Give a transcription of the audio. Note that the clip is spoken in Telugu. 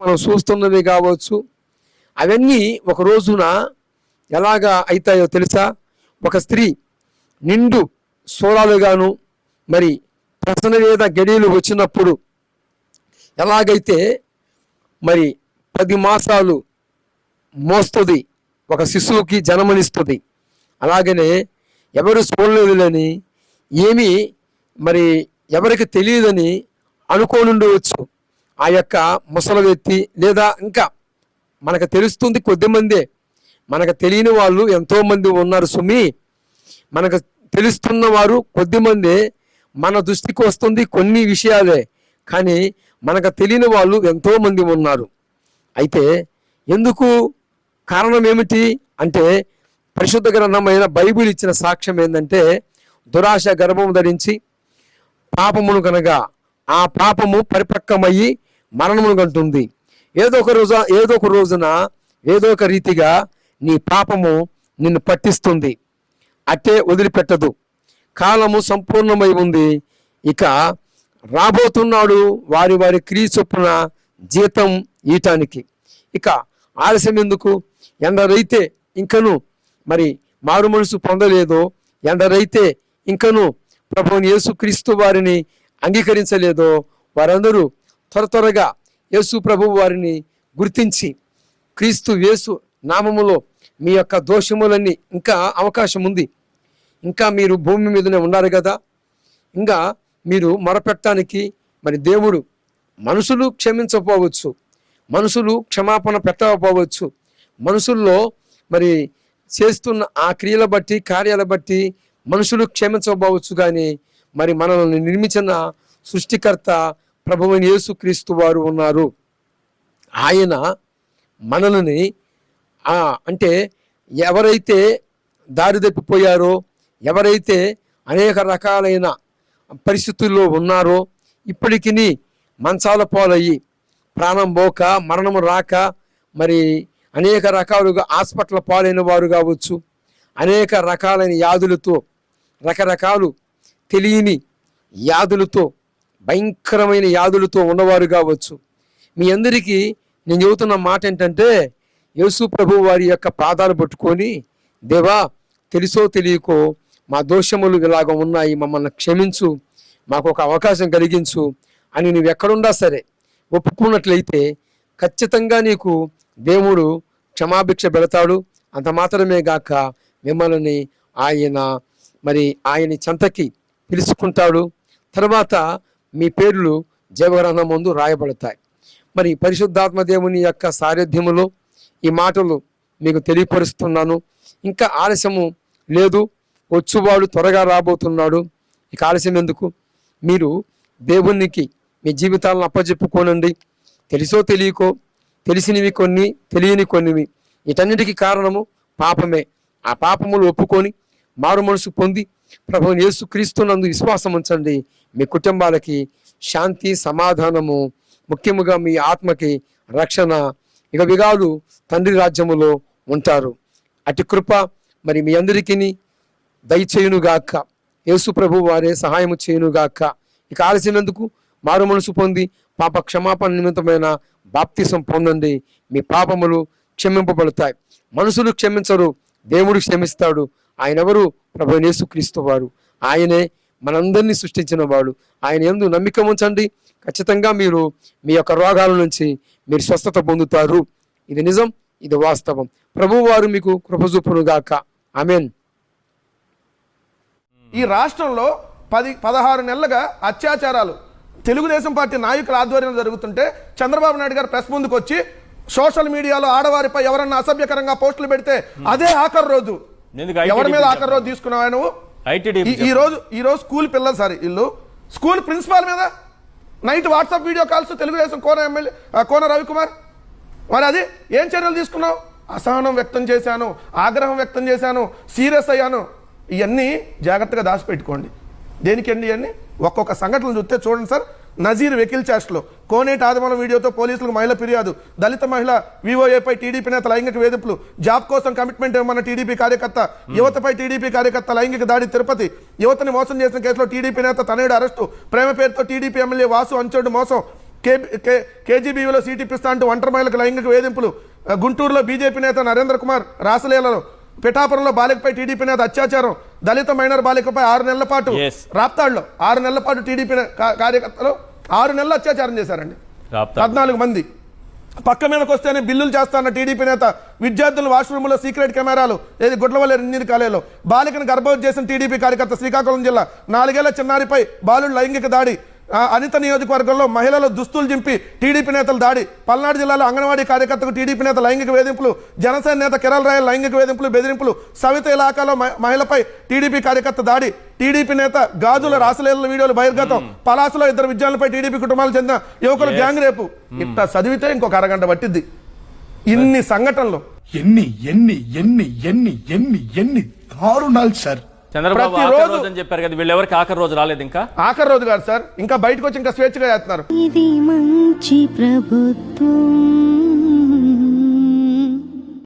మనం చూస్తున్నవి కావచ్చు. అవన్నీ ఒక రోజున ఎలాగా అవుతాయో తెలుసా? ఒక స్త్రీ నిండు సోలాలుగాను మరి ప్రసనవేద గడియలు వచ్చినప్పుడు ఎలాగైతే మరి పది మాసాలు మోస్తుంది ఒక శిశువుకి జన్మనిస్తుంది అలాగనే ఎవరు చూడలేదులని ఏమీ మరి ఎవరికి తెలియదని అనుకోనుండవచ్చు. ఆ యొక్క ముసలి వ్యక్తి లేదా ఇంకా మనకు తెలుస్తుంది కొద్దిమందే మనకు తెలియని వాళ్ళు ఎంతోమంది ఉన్నారు సుమి. మనకు తెలుస్తున్న వారు కొద్దిమందే మన దృష్టికి వస్తుంది కొన్ని విషయాలే కానీ మనకు తెలియని వాళ్ళు ఎంతోమంది ఉన్నారు. అయితే ఎందుకు కారణం ఏమిటి అంటే పరిశుద్ధ గ్రంథమైన బైబిల్ ఇచ్చిన సాక్ష్యం ఏంటంటే దురాశ గర్భం ధరించి పాపమును కనుక ఆ పాపము పరిపక్వమయ్యి మరణము కంటుంది ఏదో ఒక రోజు ఏదో ఒక రోజున ఏదో ఒక రీతిగా నీ పాపము నిన్ను పట్టిస్తుంది. అట్టే వదిలిపెట్టదు. కాలము సంపూర్ణమై ఉంది. ఇక రాబోతున్నాడు వారి వారి క్రియ చొప్పున జీతం ఈయటానికి. ఇక ఆలస్యం ఎందుకు? ఎండరైతే ఇంకను మరి మారు మనసు పొందలేదో. ఎండరైతే ఇంకను ప్రభువుని యేసుక్రీస్తు వారిని అంగీకరించలేదో. వారందరూ త్వర త్వరగా యేసు ప్రభు వారిని గుర్తించి క్రీస్తు యేసు నామములో మీ యొక్క దోషములన్నీ ఇంకా అవకాశం ఉంది. ఇంకా మీరు భూమి మీదనే ఉన్నారు కదా. ఇంకా మీరు మొరపెట్టడానికి మరి దేవుడు మనుషులు క్షమించకపోవచ్చు మనుషులు క్షమాపణ పెట్టకపోవచ్చు మనుషుల్లో మరి చేస్తున్న ఆ క్రియల బట్టి కార్యాల బట్టి మనుషులు క్షమించకపోవచ్చు కానీ మరి మనల్ని నిర్మించిన సృష్టికర్త ప్రభువుని యేసుక్రీస్తు వారు ఉన్నారు. ఆయన మనల్ని అంటే ఎవరైతే దారి తప్పిపోయారో ఎవరైతే అనేక రకాలైన పరిస్థితుల్లో ఉన్నారో ఇప్పటికీ మంచాల పాలయ్యి ప్రాణం పోక మరణము రాక మరి అనేక రకాలుగా హాస్పిటల్ పాలైన వారు కావచ్చు అనేక రకాలైన వ్యాధులతో రకరకాలు తెలియని వ్యాధులతో భయంకరమైన వ్యాధులతో ఉన్నవారు కావచ్చు. మీ అందరికీ నేను చెబుతున్న మాట ఏంటంటే యేసు ప్రభు వారి యొక్క పాదాలు పట్టుకొని దేవా తెలుసో తెలియకో మా దోషములు ఇలాగ ఉన్నాయి మమ్మల్ని క్షమించు మాకు ఒక అవకాశం కలిగించు అని నువ్వు ఎక్కడున్నా సరే ఒప్పుకున్నట్లయితే ఖచ్చితంగా నీకు దేవుడు క్షమాభిక్ష పెడతాడు. అంత మాత్రమే గాక మిమ్మల్ని ఆయన మరి ఆయన చెంతకి పిలుచుకుంటాడు. తర్వాత మీ పేర్లు జీవగ్రంథం ముందు రాయబడతాయి. మరి పరిశుద్ధాత్మ దేవుని యొక్క సారథ్యములో ఈ మాటలు మీకు తెలియపరుస్తున్నాను. ఇంకా ఆలస్యము లేదు. వచ్చువాడు త్వరగా రాబోతున్నాడు. ఇక ఆలస్యం ఎందుకు? మీరు దేవునికి మీ జీవితాలను అప్పజెప్పుకోనండి. తెలుసో తెలియకో తెలిసినవి కొన్ని తెలియని కొన్నివి. వీటన్నిటికీ కారణము పాపమే. ఆ పాపములు ఒప్పుకొని మారు మనసు పొంది ప్రభు యేసు క్రీస్తునందు విశ్వాసం ఉంచండి. మీ కుటుంబాలకి శాంతి సమాధానము ముఖ్యముగా మీ ఆత్మకి రక్షణ. ఇక విగాలు తండ్రి రాజ్యములో ఉంటారు. అటు కృప మరి మీ అందరికీ దయచేయునుగాక. యేసు ప్రభు వారే సహాయము చేయునుగాక. ఇక ఆలసినందుకు మారు మనసు పొంది పాప క్షమాపణ నిమిత్తమైన బాప్తిసం పొందండి. మీ పాపములు క్షమింపబడతాయి. మనుషులు క్షమించరు దేవుడు క్షమిస్తాడు. ఆయన ఎవరు ప్రభు యేసుక్రీస్తు వారు. ఆయనే మనందరినీ సృష్టించిన వాడు. ఆయన ఎందు నమ్మిక ఉంచండి. ఖచ్చితంగా మీరు మీ యొక్క రోగాల నుంచి మీరు స్వస్థత పొందుతారు. ఇది నిజం ఇది వాస్తవం. ప్రభు వారు మీకు కృపజూపును గాక. ఆమెన్. ఈ రాష్ట్రంలో పది పదహారు నెలలుగా అత్యాచారాలు. తెలుగుదేశం పార్టీ నాయకుల ఆధ్వర్యంలో జరుగుతుంటే చంద్రబాబు నాయుడు గారు ప్రెస్ ముందుకు వచ్చి సోషల్ మీడియాలో ఆడవారిపై ఎవరన్నా అసభ్యకరంగా పోస్టులు పెడితే అదే ఆఖరు రోజు. ఎవరి మీద ఆఖరి రోజు తీసుకున్నావా నువ్వు? ఈ- రోజు ఈ రోజు స్కూల్ పిల్లలు సార్ ఇల్లు. స్కూల్ ప్రిన్సిపాల్ మీద? Night WhatsApp video calls Telugu Desam Kona MLA Kona Ravikumar. మరి అది ఏం చర్యలు తీసుకున్నావు? అసహనం వ్యక్తం చేశాను ఆగ్రహం వ్యక్తం చేశాను సీరియస్ అయ్యాను. ఇవన్నీ జాగ్రత్తగా దాచిపెట్టుకోండి. దేనికండి ఇవన్నీ ఒక్కొక్క సంఘటనలు చూస్తే చూడండి సార్. నజీర్ వెకిల్ చాస్ట్లో. కోనేటి ఆదిమల వీడియోతో పోలీసులకు మహిళ ఫిర్యాదు. దళిత మహిళ వివోఏపై టీడీపీ నేత లైంగిక వేధింపులు. జాబ్ కోసం కమిట్మెంట్ ఇవ్వమన్న టీడీపీ కార్యకర్త. యువతపై టీడీపీ కార్యకర్త లైంగిక దాడి తిరుపతి. యువతని మోసం చేసిన కేసులో టీడీపీ నేత తనయుడు అరెస్టు. ప్రేమ పేరుతో టీడీపీ ఎమ్మెల్యే వాసు అంచోడు మోసం. కే కే- కేజీబీవీలో సీట్ ఇప్పిస్తా అంటూ ఒంటరి మహిళలకు లైంగిక వేధింపులు. గుంటూరులో బీజేపీ నేత నరేంద్ర కుమార్ రాసలీలలో. పిఠాపురంలో బాలికపై టీడీపీ నేత అత్యాచారం. దళిత మైనర్ బాలికపై ఆరు నెలల పాటు. రాప్తాడులో ఆరు నెలల పాటు టీడీపీ కార్యకర్తలు ఆరు నెలలు అత్యాచారం చేశారండి. పద్నాలుగు మంది. పక్క మీదకి వస్తేనే బిల్లులు చేస్తాన్న టీడీపీ నేత విద్యార్థులు వాష్రూమ్లో సీక్రెట్ కెమెరాలు ఏది గుడ్లవల్లి ఇంజనీర్ కాలేలో. బాలికను గర్భవతి చేసిన టీడీపీ కార్యకర్త శ్రీకాకుళం జిల్లా నాలుగేళ్ళ చిన్నారిపై బాలుడు లైంగిక దాడి. అనిత నియోజకవర్గంలో మహిళల దుస్తులు చింపి టీడీపీ నేతలు దాడి. పల్నాడు జిల్లాలో అంగన్వాడీ కార్యకర్తకు టీడీపీ నేత లైంగిక వేధింపులు జనసేన నేత కిరణ్ రాయల్ లైంగిక వేధింపులు బెదిరింపులు సవిత ఇలాకాలో మ- మహిళపై టీడీపీ కార్యకర్త దాడి. టీడీపీ నేత గాజుల రాసలీల వీడియోలు బహిర్గతం. పలాసలో ఇద్దరు విద్యార్థులపై టీడీపీ కుటుంబాలకు చెందిన యువకులు గ్యాంగ్ రేపు. ఇట్లా చదివితే ఇంకొక అరగంట పట్టిద్ది. ఇన్ని సంఘటనలు. ఎన్ని ఎన్ని ఎన్ని ఎన్ని ఎన్ని ఎన్ని దారుణాలు సార్. చంద్రబాబు ప్రతిరోజు- రోజు అని చెప్పారు కదా వీళ్ళెవరికి ఆఖరి రోజు రాలేదు ఇంకా? ఆఖరి రోజు కాదు సార్ ఇంకా బయటకు వచ్చి ఇంకా స్వేచ్ఛగా చేస్తున్నారు. ఇది మంచి ప్రభుత్వం.